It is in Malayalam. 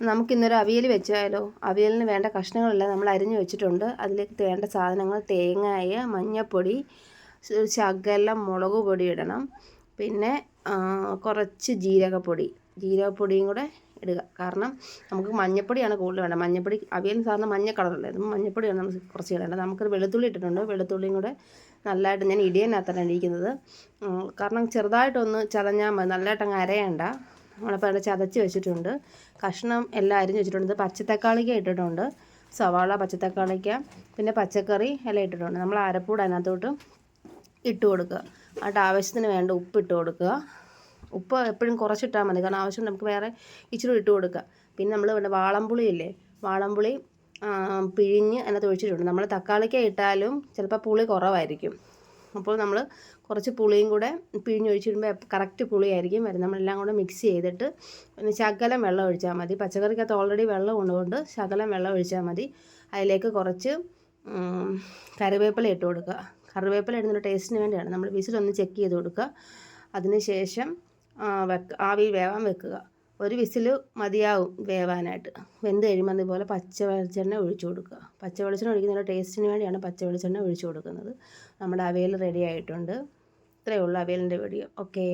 നമുക്കിന്നൊരു അവിയൽ വെച്ചാലോ? അവിയലിന് വേണ്ട കഷ്ണങ്ങളെല്ലാം നമ്മൾ അരിഞ്ഞു വെച്ചിട്ടുണ്ട്. അതിലേക്ക് വേണ്ട സാധനങ്ങൾ തേങ്ങായ മഞ്ഞൾപ്പൊടി ശകലം മുളക് പൊടി ഇടണം. പിന്നെ കുറച്ച് ജീരകപ്പൊടി. ജീരകപ്പൊടിയും കൂടെ ഇടുക. കാരണം നമുക്ക് മഞ്ഞൾപ്പൊടിയാണ് കൂടുതൽ വേണ്ടത്. മഞ്ഞൾപ്പൊടി അവിയലിന് സാധാരണ മഞ്ഞ കളറല്ലേ? അതും മഞ്ഞൾപ്പൊടിയാണ് നമുക്ക് കുറച്ച് ഇടേണ്ടത്. നമുക്കൊരു വെളുത്തുള്ളി ഇട്ടിട്ടുണ്ട്. വെളുത്തുള്ളിയും കൂടെ നല്ലതായിട്ട് ഞാൻ ഇടിയനകത്താണ് ഇരിക്കുന്നത് കാരണം ചെറുതായിട്ടൊന്ന് ചതഞ്ഞാൽ മതി. നല്ലതായിട്ട് അരയേണ്ട അരയണ്ട. നമ്മളിപ്പോൾ അവിടെ ചതച്ച് വെച്ചിട്ടുണ്ട്. കഷ്ണം എല്ലാം അരിഞ്ഞ് വെച്ചിട്ടുണ്ട്. പച്ചത്തക്കാളിക്ക ഇട്ടിട്ടുണ്ട്. സവാള പച്ചത്തക്കാളിക്ക പിന്നെ പച്ചക്കറി എല്ലാം ഇട്ടിട്ടുണ്ട്. നമ്മൾ അരപ്പൂട് അതിനകത്തോട്ട് ഇട്ട് കൊടുക്കുക. എന്നിട്ട് ആവശ്യത്തിന് വേണ്ട ഉപ്പ് ഇട്ട് കൊടുക്കുക. ഉപ്പ് എപ്പോഴും കുറച്ചിട്ടാൽ മതി. കാരണം ആവശ്യം നമുക്ക് വേറെ ഇച്ചിരി ഇട്ട് കൊടുക്കുക. പിന്നെ നമ്മൾ ഇവിടെ വാളംപുളി ഇല്ലേ? വാളംപുളി പിഴിഞ്ഞ് അതിനകത്ത് ഒഴിച്ചിട്ടുണ്ട്. നമ്മൾ തക്കാളിക്ക ഇട്ടാലും ചിലപ്പോൾ പുളി കുറവായിരിക്കും. അപ്പോൾ നമ്മൾ കുറച്ച് പുളിയും കൂടെ പിഴിഞ്ഞൊഴിച്ചിടുമ്പോൾ കറക്റ്റ് പുളിയായിരിക്കും വരും നമ്മളെല്ലാം കൂടെ മിക്സ് ചെയ്തിട്ട് പിന്നെ ശകലം വെള്ളം ഒഴിച്ചാൽ മതി. പച്ചക്കറിക്കകത്ത് ഓൾറെഡി വെള്ളം ഉള്ളതുകൊണ്ട് ശകലം വെള്ളം ഒഴിച്ചാൽ മതി. അതിലേക്ക് കുറച്ച് കറിവേപ്പില ഇട്ട് കൊടുക്കുക. കറിവേപ്പില ഇടുന്നൊരു ടേസ്റ്റിന് വേണ്ടിയാണ്. നമ്മൾ വിസിലൊന്ന് ചെക്ക് ചെയ്ത് കൊടുക്കുക. അതിനുശേഷം വെക്ക ആവിയിൽ വേവാൻ വെക്കുക. ഒരു വിസിൽ മതിയാവും വേവാനായിട്ട്. വെന്ത് കഴിയുമ്പോൾ അതുപോലെ പച്ച വെളിച്ചെണ്ണ ഒഴിച്ചു കൊടുക്കുക. പച്ച വെളിച്ചെണ്ണ ഒഴിക്കുന്ന ടേസ്റ്റിന് വേണ്ടിയാണ് പച്ച വെളിച്ചെണ്ണ ഒഴിച്ചു കൊടുക്കുന്നത്. നമ്മുടെ അവിയൽ റെഡി ആയിട്ടുണ്ട്. ഇത്രയേ ഉള്ളൂ അവിയലിന്റെ വീഡിയോ. ഓക്കേ.